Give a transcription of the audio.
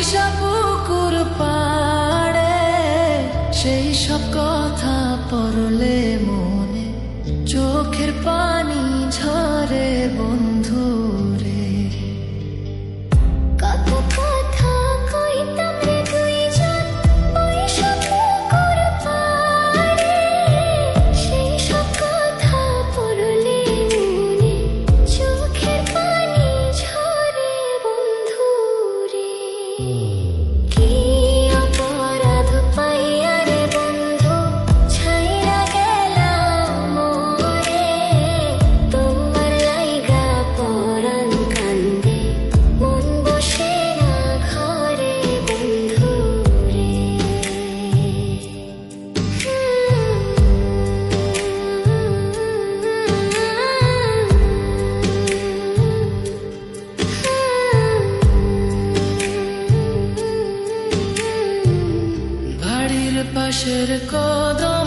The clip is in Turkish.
为什么？başarı kodan